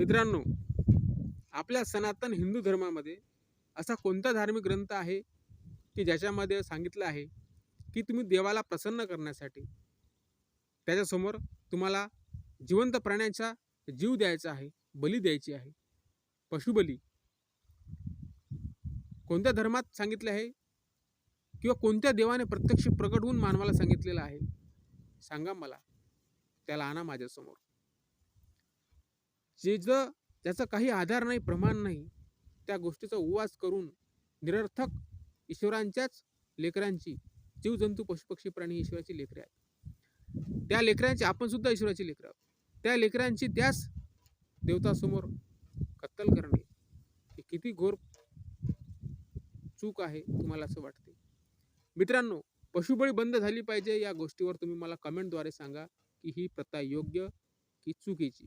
मित्रांनो आपल्या सनातन हिंदू धर्मामध्ये असा कोणता धार्मिक ग्रंथ आहे की ज्याच्यामध्ये सांगितलं आहे की तुम्ही देवाला प्रसन्न करण्यासाठी? त्याच्यासमोर तुम्हाला जिवंत प्राण्यांचा जीव द्यायचा आहे बली द्यायची आहे पशुबली. कोणत्या धर्मात सांगितले आहे? किंवा कोणत्या देवाने प्रत्यक्ष प्रकट होऊन मानवाला सांगितलेलं आहे? सांगा मला. त्याला आणा माझ्यासमोर. जे ज ज्याचा काही आधार नाही प्रमाण नाही त्या गोष्टीचा उवास करून निरर्थक ईश्वरांच्याच लेकरांची जीवजंतू पशुपक्षी प्राणी ईश्वराची लेकरे आहेत. त्या लेकरांची आपण सुद्धा ईश्वराची लेकरं आहोत. त्या लेकरांची त्याच देवतासमोर कत्तल करणे ही किती घोर चूक आहे तुम्हाला असं वाटते मित्रांनो पशुबळी बंद झाली पाहिजे या गोष्टीवर तुम्ही मला कमेंटद्वारे सांगा की ही प्रथा योग्य की चुकीची?